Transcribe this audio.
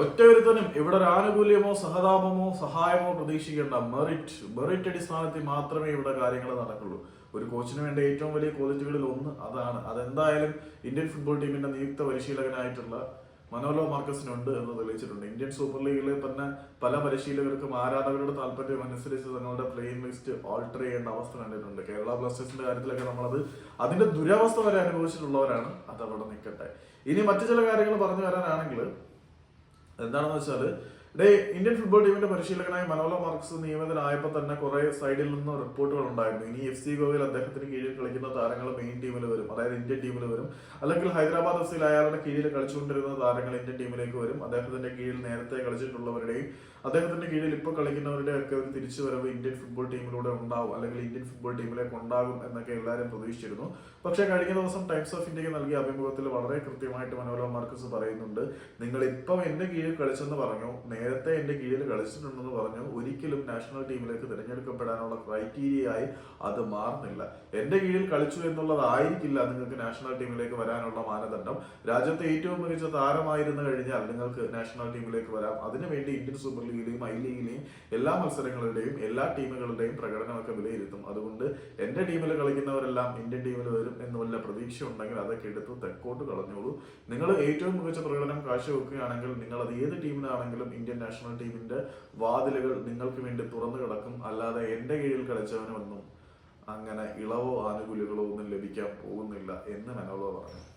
ഒറ്റ ഒരുത്തനും ഇവിടെ ഒരു ആനുകൂല്യമോ സഹതാപമോ സഹായമോ പ്രതീക്ഷിക്കേണ്ട മെറിറ്റ് മെറിറ്റ് അടിസ്ഥാനത്തിൽ മാത്രമേ ഇവിടെ കാര്യങ്ങൾ നടക്കുള്ളൂ. ഒരു കോച്ചിന് വേണ്ട ഏറ്റവും വലിയ ക്വാളിറ്റികളിൽ ഒന്ന് അതാണ്. അതെന്തായാലും ഇന്ത്യൻ ഫുട്ബോൾ ടീമിന്റെ നിയുക്ത പരിശീലകനായിട്ടുള്ള മനോലോ മാർക്കസിനുണ്ട് എന്ന് തെളിയിച്ചിട്ടുണ്ട്. ഇന്ത്യൻ സൂപ്പർ ലീഗിലെ തന്നെ പല പരിശീലകർക്കും ആരാധകരുടെ താല്പര്യം അനുസരിച്ച് തങ്ങളുടെ പ്ലേയിങ് ലിസ്റ്റ് ഓൾട്ടർ ചെയ്യേണ്ട അവസ്ഥ കണ്ടിട്ടുണ്ട്. കേരള ബ്ലാസ്റ്റേഴ്സിന്റെ കാര്യത്തിലൊക്കെ നമ്മളത് അതിന്റെ ദുരവസ്ഥ വരെ അനുഭവിച്ചിട്ടുള്ളവരാണ്. അത് അവിടെ നിൽക്കട്ടെ. ഇനി മറ്റു ചില കാര്യങ്ങൾ പറഞ്ഞു വരാനാണെങ്കിൽ എന്താണെന്ന് വെച്ചാൽ ഡേ ഇന്ത്യൻ ഫുട്ബോൾ ടീമിന്റെ പരിശീലകനായ മനോല മാർക്സ് നിയമിതനായപ്പോൾ തന്നെ കുറെ സൈഡിൽ നിന്ന് റിപ്പോർട്ടുകൾ ഉണ്ടായിരുന്നു. ഇനി എഫ് സി ഗോവയിൽ അദ്ദേഹത്തിന് കീഴിൽ കളിക്കുന്ന താരങ്ങൾ മെയിൻ ടീമിൽ വരും. അതായത് ഇന്ത്യൻ ടീമിൽ വരും. അല്ലെങ്കിൽ ഹൈദരാബാദ് എഫ് സിയിൽ അയാളുടെ കീഴിൽ കളിച്ചുകൊണ്ടിരുന്ന താരങ്ങൾ ഇന്ത്യൻ ടീമിലേക്ക് വരും. അദ്ദേഹത്തിന്റെ കീഴിൽ നേരത്തെ കളിച്ചിട്ടുള്ളവരുടെയും അദ്ദേഹത്തിന്റെ കീഴിൽ ഇപ്പോൾ കളിക്കുന്നവരുടെയും ഒക്കെ ഒരു തിരിച്ചുവരവ് ഇന്ത്യൻ ഫുട്ബോൾ ടീമിലൂടെ ഉണ്ടാവും. അല്ലെങ്കിൽ ഇന്ത്യൻ ഫുട്ബോൾ ടീമിലേക്ക് ഉണ്ടാകും എന്നൊക്കെ എല്ലാവരും പ്രതീക്ഷിച്ചിരുന്നു. പക്ഷേ കഴിഞ്ഞ ദിവസം ടൈംസ് ഓഫ് ഇന്ത്യയ്ക്ക് നൽകിയ അഭിമുഖത്തിൽ വളരെ കൃത്യമായിട്ട് മനോരമ മാർക്കസ് പറയുന്നുണ്ട് നിങ്ങൾ ഇപ്പം എന്റെ കീഴിൽ കളിച്ചെന്ന് പറഞ്ഞു. നേരത്തെ എന്റെ കീഴിൽ കളിച്ചിട്ടുണ്ടെന്ന് പറഞ്ഞു ഒരിക്കലും നാഷണൽ ടീമിലേക്ക് തിരഞ്ഞെടുക്കപ്പെടാനുള്ള ക്രൈറ്റീരിയ ആയി അത് മാറുന്നില്ല. എന്റെ കീഴിൽ കളിച്ചു എന്നുള്ളതായിരിക്കില്ല നിങ്ങൾക്ക് നാഷണൽ ടീമിലേക്ക് വരാനുള്ള മാനദണ്ഡം. രാജ്യത്തെ ഏറ്റവും മികച്ച താരമായിരുന്നു കഴിഞ്ഞാൽ നിങ്ങൾക്ക് നാഷണൽ ടീമിലേക്ക് വരാം. അതിനുവേണ്ടി ഇന്ത്യൻ സൂപ്പർ ലീഗിലെയും ഐ ലീഗിലെയും എല്ലാ മത്സരങ്ങളുടെയും എല്ലാ ടീമുകളുടെയും പ്രകടനമൊക്കെ വിലയിരുത്തും. അതുകൊണ്ട് എന്റെ ടീമിൽ കളിക്കുന്നവരെല്ലാം ഇന്ത്യൻ ടീമിൽ വരും എന്ന് വല്ല പ്രതീക്ഷ ഉണ്ടെങ്കിൽ അതൊക്കെ എടുത്ത് തെക്കോട്ട് കളഞ്ഞോളൂ. നിങ്ങൾ ഏറ്റവും മികച്ച പ്രകടനം കാഴ്ചവെക്കുകയാണെങ്കിൽ നിങ്ങൾ അത് ഏത് ടീമിനാണെങ്കിലും ഇന്ത്യൻ നാഷണൽ ടീമിന്റെ വാതിലുകൾ നിങ്ങൾക്ക് വേണ്ടി തുറന്നു കിടക്കും. അല്ലാതെ എന്റെ കീഴിൽ കളിച്ചവനൊന്നും അങ്ങനെ ഇളവോ ആനുകൂല്യങ്ങളോ ഒന്നും ലഭിക്കാൻ പോകുന്നില്ല എന്ന് മനോളോ പറഞ്ഞു.